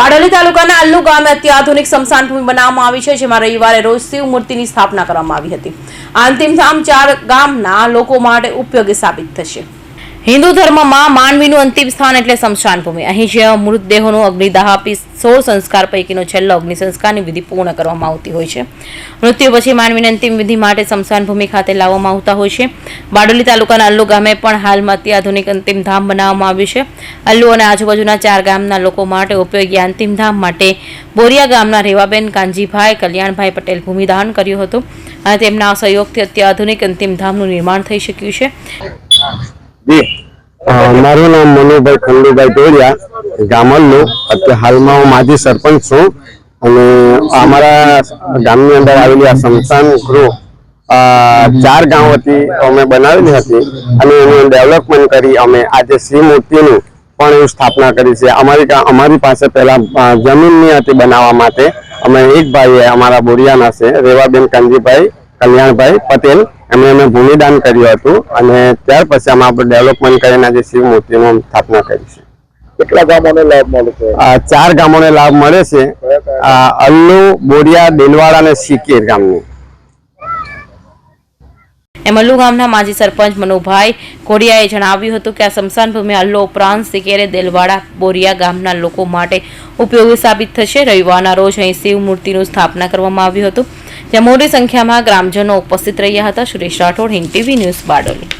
બારડોલી તાલુકાના અલ્લુ ગામે અત્યાધુનિક સ્મશાન ભૂમિ બનાવવામાં આવી છે, જેમાં રવિવારે રોજ શિવ મૂર્તિની સ્થાપના કરવામાં આવી હતી. આ ચાર ગામના લોકો માટે ઉપયોગી સાબિત થશે. હિન્દુ ધર્મમાં માનવીનું અંતિમ સ્થાન એટલે સ્મશાન ભૂમિ. અહીં જે મૃતદેહોનો અગ્નિદાહ આપી સોળ સંસ્કાર પૈકીનો છેલ્લો અગ્નિ સંસ્કારની વિધિ પૂર્ણ કરવામાં આવતી હોય છે. મૃત્યુ પછી માનવીની અંતિમ વિધિ માટે સ્મશાન ભૂમિ ખાતે લાવવામાં આવતા હોય છે. બારડોલી તાલુકાના અલ્લુ ગામે પણ હાલમાં અત્યાધુનિક અંતિમ ધામ બનાવવામાં આવ્યું છે. અલ્લુ અને આજુબાજુના ચાર ગામના લોકો માટે ઉપયોગી અંતિમ ધામ માટે બોરિયા ગામના રેવાબેન કાનજીભાઈ, કલ્યાણભાઈ પટેલ ભૂમિદાન કર્યું હતું. અને તેમના સહયોગથી અત્યાધુનિક અંતિમ ધામનું નિર્માણ થઈ શક્યું છે. મારું નામ મનુભાઈ ખંડુભાઈ ટોળિયા ગામલનું અત્યારે હાલમાં હું માજી સરપંચ છું અને અમારા ગામની અંદર આવેલી આ સ્મશાન ગૃહ ચાર ગામ હતી અમે બનાવેલી હતી અને એનું ડેવલપમેન્ટ કરી અમે આજે શ્રી મૂર્તિનું પણ એવું સ્થાપના કરી છે. અમારી અમારી પાસે પહેલા જમીનની હતી બનાવવા માટે. અમે એક ભાઈએ અમારા બોરિયાના છે, રેવાબેન કાનજીભાઈ કલ્યાણભાઈ પટેલ એમણે અમે ભૂમિદાન કર્યું હતું અને ત્યાર પછી આમાં આપણે ડેવલપમેન્ટ કરીને આજે શિવ મૂર્તિનું સ્થાપના કરી છે. કેટલા ગામોને લાભ મળે છે? આ ચાર ગામોને લાભ મળે છે. આ અલ્લુ બોરિયા દેલવાડા અને સિકેર ગામની. એમ ગામના માજી સરપંચ મનુભાઈ કોડિયાએ જણાવ્યું હતું કે આ સ્મશાન ભૂમિ અલ્લુ ઉપરાંત સિકેરે દેલવાડા બોરિયા ગામના લોકો માટે ઉપયોગી સાબિત થશે. રવિવારના રોજ અહીં શિવ મૂર્તિનું સ્થાપના કરવામાં આવ્યું હતું. જ્યાં મોટી સંખ્યામાં ગ્રામજનો ઉપસ્થિત રહ્યા હતા. Suresh Rathod Hind TV news Bardoli.